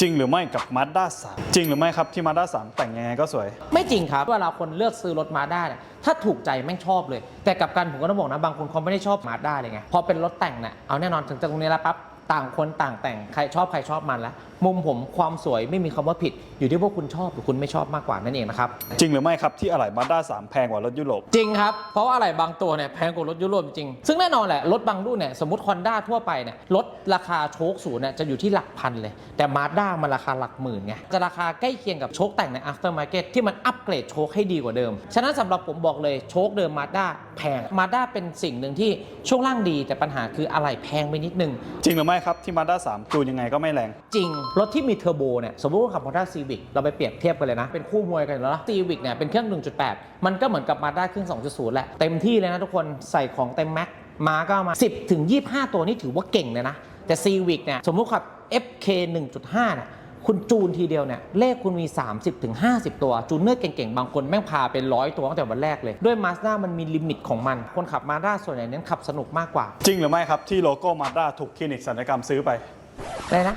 จริงหรือไม่กับ Mazda 3 จริงหรือไม่ครับที่ Mazda 3 แต่งยังไงก็สวย ไม่จริงครับ เวลาคนเลือกซื้อรถมาด้าเนี่ยถ้าถูกใจแม่งชอบเลย แต่กับการผมก็ต้องบอกนะ บางคนเขาไม่ได้ชอบมาด้าเลยไงพอเป็นรถแต่งเนี่ยเอาแน่นอนถึงจากตรงนี้แล้วปั๊บ ต่างคนต่างแต่งใครชอบใครชอบมันแล้วมุมผมความสวยไม่มีคำว่าผิด อยู่ที่ว่าคุณชอบหรือคุณไม่ชอบมากกว่านั่นเองนะครับ จริงหรือไม่ครับที่อะไหล่ Mazda 3แพงกว่ารถยุโรป จริงครับ เพราะว่าอะไรบางตัวเนี่ยแพงกว่ารถยุโรปจริง ซึ่งแน่นอนแหละ รถบางรุ่นเนี่ยสมมติคอนด้าทั่วไปเนี่ยรถราคาโชคศูนย์เนี่ยจะอยู่ที่หลักพันเลย แต่มาด้ามันราคาหลักหมื่นไงจะราคาใกล้เคียงกับโชคแต่งใน after market ที่มันอัปเกรดโชคให้ดีกว่าเดิมฉะนั้นสำหรับผมบอกเลยโชคเดิมมาด้าแพงมาด้าเป็นสิ่งหนึ่งที่ช่วงล่างดีแต่ปัญหาคืออะไรแพงไปนิดนึงจริงหรือไม่ครับที่ Mazda 3จูนยังไงก็ไม่แรง จริง รถที่มีเทอร์โบเนี่ยสมมติว่าขับ Honda Civic เราไปเปรียบเทียบกันเลยนะ เป็นคู่มวยกันแล้ว Civic เนี่ยเป็นเครื่อง 1.8 มันก็เหมือนกับ Mazda เครื่อง 2.0 แหละ เต็มที่เลยนะทุกคนใส่ของเต็มแม็กมาก็เอามา 10ถึง25 ตัวนี่ถือว่าเก่งเลยนะแต่ Civic เนี่ยสมมติขับ FK 1.5เนี่ย คุณจูนทีเดียวเนี่ยเลขคุณมี 30ถึง50 ตัว จูนเนอร์เก่งๆ บางคนแม่งพาเป็นร้อยตัวตั้งแต่วันแรกเลย ด้วย Mazda มันมีลิมิตของมัน คนขับ Mazda ส่วนใหญ่เน้นขับสนุกมากกว่า จริงหรือไม่ครับที่โลโก้ Mazda ถูกคลินิกศัลยกรรมซื้อไปได้นะ